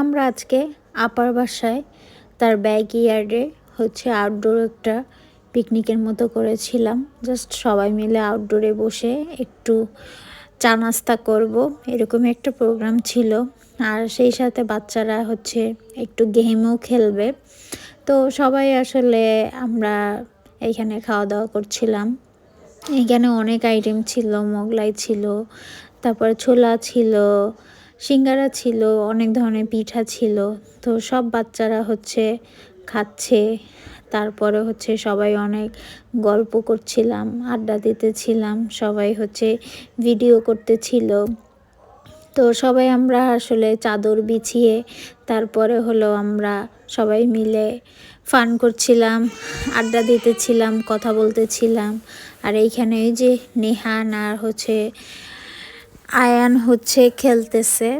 আমরা আজকে আপার বাসায় তার ব্যাক ইয়ার্ডে হচ্ছে আউটডোর একটা পিকনিকের মতো করেছিলাম। জাস্ট সবাই মিলে আউটডোরে বসে একটু চা নাস্তা করব, এরকম একটা প্রোগ্রাম ছিল। আর সেই সাথে বাচ্চারা হচ্ছে একটু গেমও খেলবে। তো সবাই আসলে আমরা এইখানে খাওয়া দাওয়া করছিলাম। এখানে অনেক আইটেম ছিল, মোগলাই ছিল, তারপর ছোলা ছিল সিঙ্গারা ছিল, অনেক ধরনের পিঠা ছিল। তো সব বাচ্চারা হচ্ছে খাচ্ছে। তারপরে হচ্ছে সবাই অনেক গল্প করছিলাম, আড্ডা দিতেছিলাম, সবাই হচ্ছে ভিডিও করতেছিল। তো সবাই আমরা আসলে চাদর বিছিয়ে তারপরে হলো আমরা সবাই মিলে ফান করছিলাম, আড্ডা দিতেছিলাম, কথা বলতেছিলাম। আর এইখানে ওই যে নেহান আর হচ্ছে আয়ান হচ্ছে খেলতেছে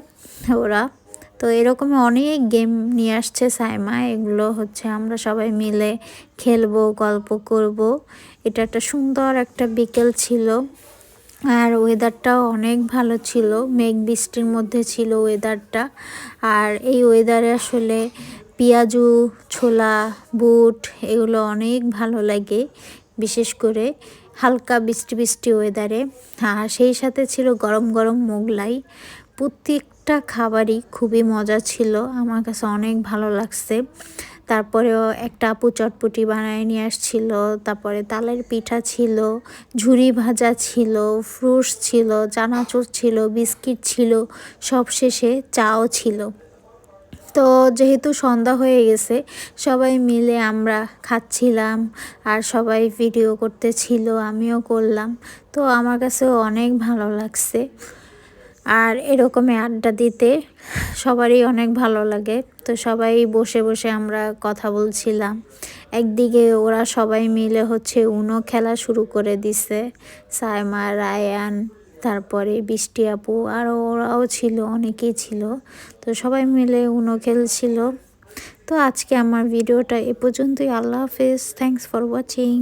ওরা। তো এরকম অনেক গেম নিয়ে আসছে সাইমা, এগুলো হচ্ছে আমরা সবাই মিলে খেলব, গল্প করব। এটা একটা সুন্দর একটা বিকেল ছিল আর ওয়েদারটাও অনেক ভালো ছিল, মেঘ বৃষ্টির মধ্যে ছিল ওয়েদারটা আর এই ওয়েদারে আসলে পেঁয়াজু, ছোলা, বুট, এগুলো অনেক ভালো লাগে বিশেষ করে। হালকা বৃষ্টি বৃষ্টি ওয়েদারে আর সেই সাথে ছিল গরম গরম মোগলাই। প্রত্যেকটা খাবারই খুবই মজা ছিল। আমার কাছে অনেক ভালো লাগছে। তারপরেও একটা আপু চটপটি বানায় নিয়ে আসছিল। তারপরে তালের পিঠা ছিল, ঝুরি ভাজা ছিল, ফ্রুটস ছিল, চানাচুর ছিল, বিস্কিট ছিল সব শেষে চাও ছিল। তো যেহেতু সন্ধ্যা হয়ে গেছে, সবাই মিলে আমরা খাচ্ছিলাম আর সবাই ভিডিও করতেছিল, আমিও করলাম। তো আমার কাছে অনেক ভালো লাগছে। আর এরকমই আড্ডা দিতে সবারই অনেক ভালো লাগে। তো সবাই বসে বসে আমরা কথা বলছিলাম। একদিকে ওরা সবাই মিলে হচ্ছে উনো খেলা শুরু করে দিছে, সাইমা, রায়ান তারপরে বৃষ্টি আপু আরও ওরাও ছিল, অনেকেই ছিল। তো সবাই মিলে উনো খেলছিল। তো আজকে আমার ভিডিওটা এ পর্যন্তই। আল্লাহ হাফেজ। Thanks for watching